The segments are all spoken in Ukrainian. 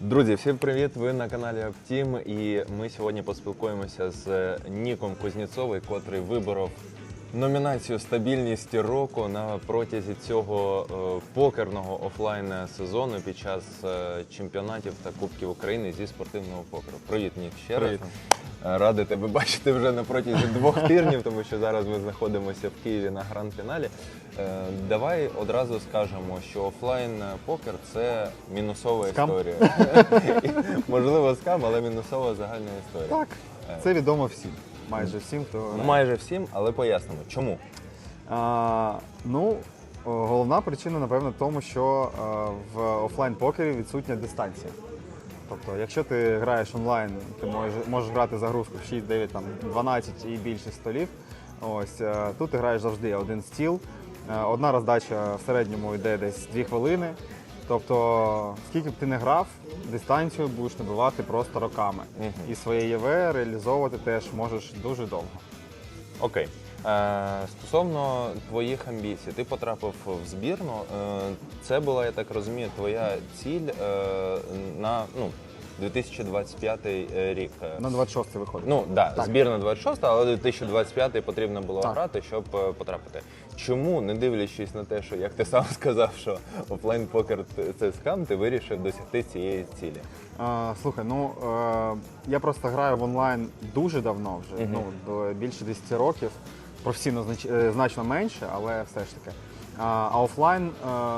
Друзі, всім привіт! Ви на каналі Аптім, і ми сьогодні поспілкуємося з Ніком Кузнєцовим, котрий виборов номінацію Стабільність року на протязі цього е, покерного офлайн сезону під час е, чемпіонатів та Кубків України зі спортивного покеру. Привіт, Нік, ще раз. Е, Радий тебе бачити вже на протязі двох тижнів, тому що зараз ми знаходимося в Києві на гранд-фіналі. Е, Давай одразу скажемо, що офлайн покер це мінусова Скам? історія. Можливо, скам, але мінусова загальна історія. Так, це відомо всім. Майже всім, хто. Майже всім, але пояснимо, чому. А, ну, головна причина, напевно, в тому, що в офлайн покері відсутня дистанція. Тобто, якщо ти граєш онлайн, ти можеш, можеш грати загрузку в 6, 9, там, 12 і більше столів. Ось е, тут ти граєш завжди один стіл. Е, Одна роздача в середньому йде десь 2 хвилини. Тобто, скільки б ти не грав, дистанцію будеш набивати просто роками. Мгм. І своє ЄВ реалізовувати теж можеш дуже довго. Окей. Е, стосовно твоїх амбіцій, ти потрапив в збірну. Е, це була, я так розумію, твоя ціль е, на ну, 2025 рік. На 26 виходить. Ну да, Так. збірна 26, але 2025 потрібно було Так. грати, щоб потрапити. Чому, не дивлячись на те, що як ти сам сказав, що офлайн покер це скам, ти вирішив досягти цієї цілі? А, слухай, ну я просто граю в онлайн дуже давно вже, Мгм. ну більше 10 років. Професійно е, значно менше, але все ж таки. А, офлайн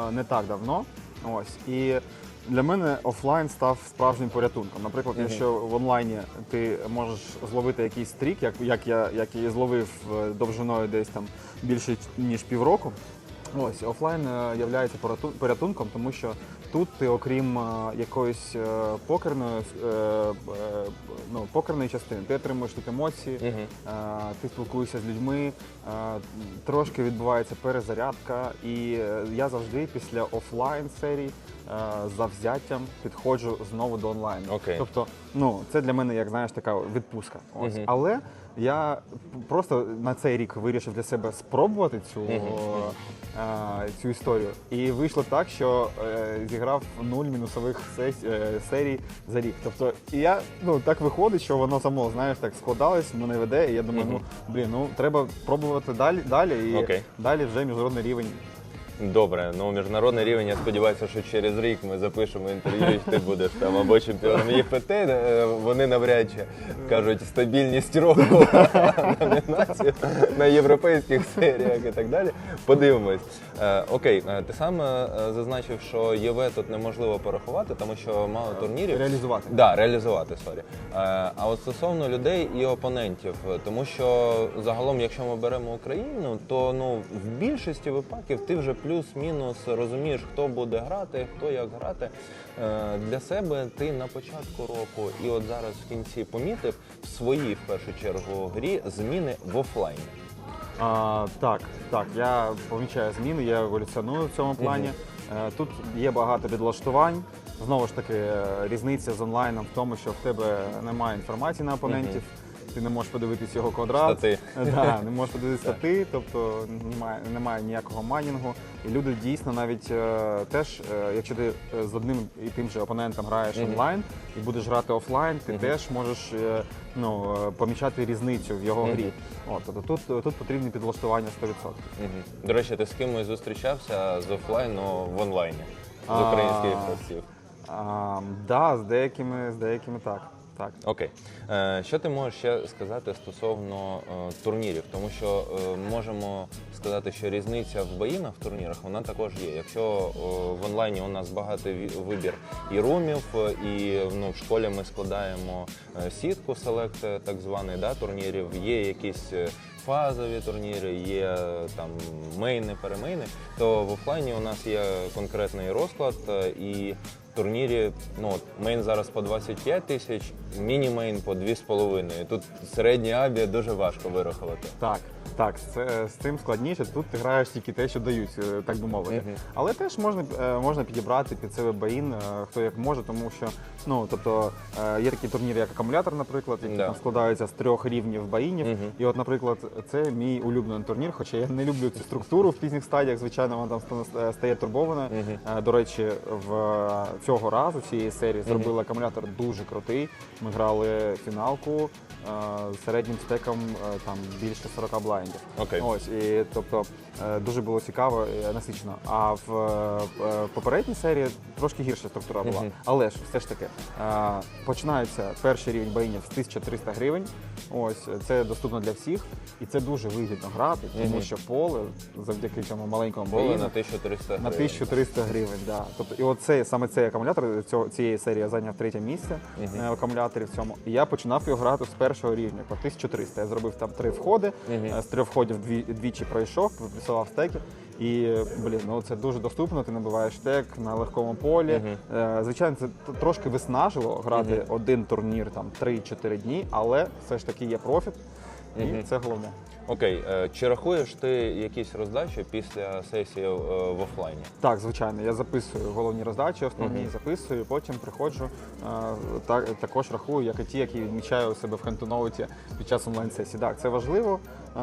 е, не так давно. Ось і для мене офлайн став справжнім порятунком. Наприклад, Мгм. якщо в онлайні ти можеш зловити якийсь стрік, як, як я як я зловив е, довжиною десь там більше ніж півроку. Ось офлайн е, порату- порятунком, тому що тут ти, окрім е, якоїсь е, покерної, ну, покерної частини, ти отримуєш тут емоції, е, ти спілкуєшся з людьми, трошки відбувається перезарядка, і я завжди після офлайн серій завзяттям підходжу знову до онлайну. Окей. Тобто, ну це для мене, як знаєш, така відпустка. Ось. Мгм. Але я просто на цей рік вирішив для себе спробувати цю, е, цю історію. І вийшло так, що е, зіграв нуль мінусових сес- е, серій за рік. Тобто, і я ну так виходить, що воно само знаєш так складалось, мене веде, і я думаю, ну блін, ну треба пробувати далі, далі і Окей. далі вже міжнародний рівень. Добре, ну міжнародний рівень, я сподіваюся, що через рік ми запишемо інтерв'ю, і ти будеш там або чемпіоном ЄФТ, е, вони навряд чи кажуть стабільність року номінацію на європейських серіях і так далі. Подивимось. Е, окей, е, ти сам зазначив, що ЄВ тут неможливо порахувати, тому що мало турнірів. Реалізувати. Да, реалізувати, сорі. А от стосовно людей і опонентів, тому що загалом, якщо ми беремо Україну, то ну в більшості випадків ти вже плюс-мінус розумієш, хто буде грати, хто як грати. Е, Для себе ти на початку року і от зараз в кінці помітив в своїй в першу чергу грі зміни в офлайні. А, так, так, я помічаю зміни, я еволюціоную в цьому плані. Е, Тут є багато підлаштувань. Знову ж таки, е, різниця з онлайном в тому, що в тебе немає інформації на опонентів, ти не можеш подивитись його квадрат. Стати. Да, не можеш подивитися стати, тобто немає, немає ніякого майнінгу. І люди дійсно навіть е, теж, е, якщо ти е, з одним і тим же опонентом граєш Мгм. онлайн і будеш грати офлайн, ти Мгм. теж можеш е, ну, е, помічати різницю в його Мгм. грі. От, тобто тут, тут потрібні підлаштування 100%. Мгм. До речі, ти з кимось зустрічався з офлайну в онлайні з А. українських гравців. А, да, з деякими, з деякими так. Так. Окей. Е, що ти можеш ще сказати стосовно е, турнірів? Тому що е, можемо сказати, що різниця в боїнах в турнірах вона також є. Якщо е, в онлайні у нас багатий вибір і румів, е, і ну, в школі ми складаємо е, сітку селект, е, так званий да, турнірів, є якісь. Фазові турніри, є там мейни, перемейни, то в офлайні у нас є конкретний розклад і турнірі ну, мейн зараз по 25 тисяч, міні-мейн по 2,5. Тут середній абі дуже важко вирахувати. Так, так, з, з цим складніше. Тут ти граєш тільки те, що дають, е, так би мовити. Мгм. Але теж можна, е, можна підібрати під себе баїн, е, хто як може, тому що ну тобто е, є такі турніри, як акумулятор, наприклад, які Да. там складаються з трьох рівнів баїнів. Мгм. І от, наприклад, це мій улюблений турнір, хоча я не люблю цю структуру в пізніх стадіях. Звичайно, вона там ста- стає турбованою. Мгм. Е, До речі, в е, цього разу цієї серії зробили акумулятор дуже крутий. Ми грали фіналку е, з середнім стеком е, там більше 40 блайндів. Окей. Ось і тобто е, дуже було цікаво і насичено. А в попередній серії трошки гірша структура була. Але ж все ж таки починається перший рівень баїнів з 1300 гривень. Ось це доступно для всіх, і це дуже вигідно грати, тому що поле завдяки цьому маленькому баїну на 1300 на гривень. 1300 гривень, да. Тобто, і оцей саме цей акумулятор цього цієї серії зайняв третє місце Мгм. е, в акумуляторі в цьому. І я починав його грати з першого рівня по 1300. Я зробив там три входи. Мгм. е, З трьох входів дві, двічі пройшов, випресував стеки. І е, блін, ну це дуже доступно. Ти набиваєш стек на легкому полі. Мгм. Е, Звичайно, це трошки виснажливо грати Мгм. один турнір там 3-4 дні, але все ж таки є профіт, і це головне. Окей, е, чи рахуєш ти якісь роздачі після сесії е, в офлайні? Так, звичайно, я записую головні роздачі, основні Мгм. записую, потім приходжу. е, Так, також рахую, як і ті, які відмічаю у себе в хентоноуті під час онлайн-сесії. Так, це важливо. е,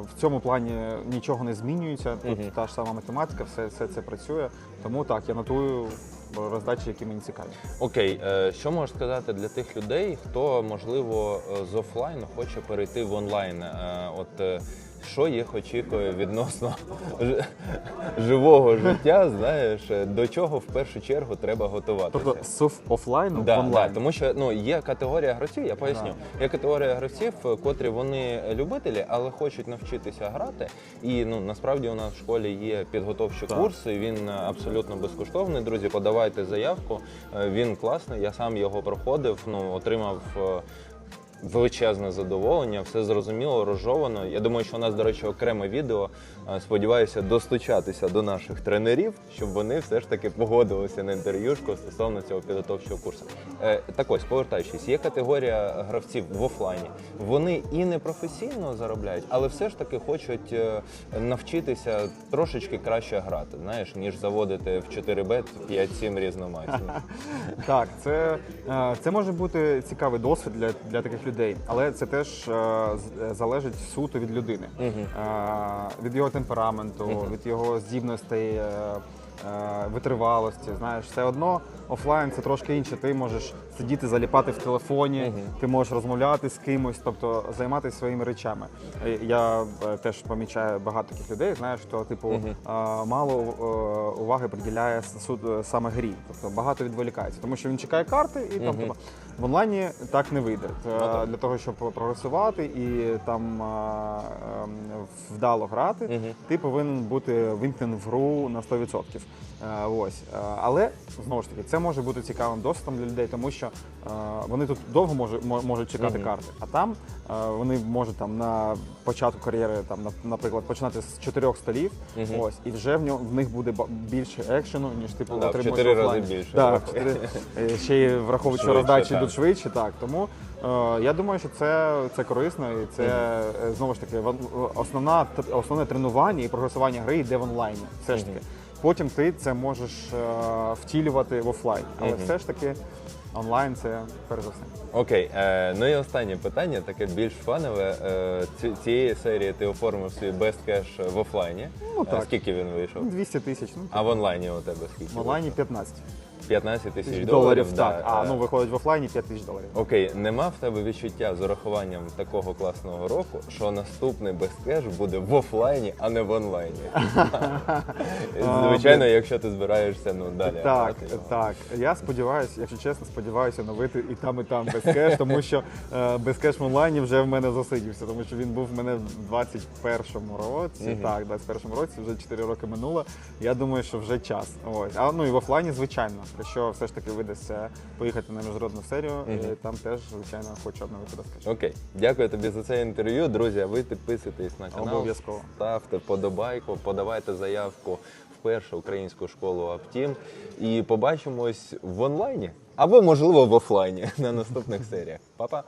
В цьому плані нічого не змінюється. Тут Мгм. та ж сама математика, все, все це працює. Тому так, я нотую роздачі, які мені цікаві. Окей, е, що можеш сказати для тих людей, хто можливо е, з офлайну хоче перейти в онлайн? Е, От що їх очікує відносно живого життя? Знаєш, е, до чого в першу чергу треба готуватися? Тобто з оф- офлайну в Да, онлайн. да, тому що ну є категорія гравців, я поясню. Є категорія гравців, е, котрі вони любителі, але хочуть навчитися грати. І ну насправді у нас в школі є підготовчі курси. Він е, абсолютно безкоштовний. Друзі, подавайте заявку. Е, Він класний. Я сам його проходив. Ну отримав. Величезне задоволення, все зрозуміло, розжовано. Я думаю, що у нас, до речі, окреме відео. Е, Сподіваюся, достучатися до наших тренерів, щоб вони все ж таки погодилися на інтерв'юшку стосовно цього підготовчого курсу. Е, так ось, повертаючись, є категорія гравців в офлайні. Вони і не професійно заробляють, але все ж таки хочуть е, навчитися трошечки краще грати, знаєш, ніж заводити в 4 бет 5-7 різноматів. Так, це, може бути цікавий досвід для таких людей, але це теж е, залежить суто від людини, Е, від його темпераменту, від його здібностей. е, е, Витривалості, знаєш, все одно офлайн це трошки інше. Ти можеш сидіти, заліпати в телефоні, ти можеш розмовляти з кимось, тобто займатися своїми речами. Е, Я е, теж помічаю багато таких людей, знаєш, що типу е, мало е, уваги приділяє с- су- саме грі, тобто багато відволікається, тому що він чекає карти, і там типу, в онлайні так не вийде. Е, так. Для того, щоб прогресувати і там е, ем, вдало грати, ти повинен бути вимкнений в гру на 100%. Е, Ось. Е, Але знову ж таки, це може бути цікавим досвідом для людей, тому що е, вони тут довго може, мо- можуть чекати Мгм. карти, а там вони можуть там на початку кар'єри, там, на- наприклад, починати з чотирьох столів, Мгм. ось, і вже в нього в них буде більше екшену, ніж типу Да, отримуєш чотири рази більше. Да, в чотири- е, ще й враховуючи, що роздачі йдуть швидше, так. Тому е, я думаю, що це, це корисно і це е, знову ж таки основна основне тренування і прогресування гри йде в онлайні. Все ж таки. Потім ти це можеш е, втілювати в офлайн. Але все ж таки онлайн це перш за все. Окей, е, ну і останнє питання, таке більш фанове. Е, ці- цієї серії ти оформив свій best cash в офлайні. Ну, Е, так. Скільки він вийшов? 200 тисяч. Ну, А в онлайні у тебе скільки? в онлайні вийшов? 15 15 тисяч доларів. доларів. да. Так, а ну виходить в офлайні 5 тисяч доларів. Окей, нема в тебе відчуття з урахуванням такого класного року, що наступний безкеш буде в офлайні, а не в онлайні. Звичайно, якщо ти збираєшся ну далі. Так, так. Я сподіваюся, якщо чесно, сподіваюся оновити і там, і там без кеш, тому що е, без кеш в онлайні вже в мене засидівся, тому що він був в мене в 21-му році. Так, в 21-му році вже 4 роки минуло. Я думаю, що вже час. Ось. А ну і в офлайні, звичайно, якщо все ж таки видасться поїхати на міжнародну серію, Мгм. і там теж, звичайно, хочу обновити кеш. Окей, дякую тобі за це інтерв'ю. Друзі, а ви підписуйтесь на канал. Обов'язково. Ставте подобайку, подавайте заявку в першу українську школу Аптім. І побачимось в онлайні або, можливо, в офлайні на наступних серіях. Па-па!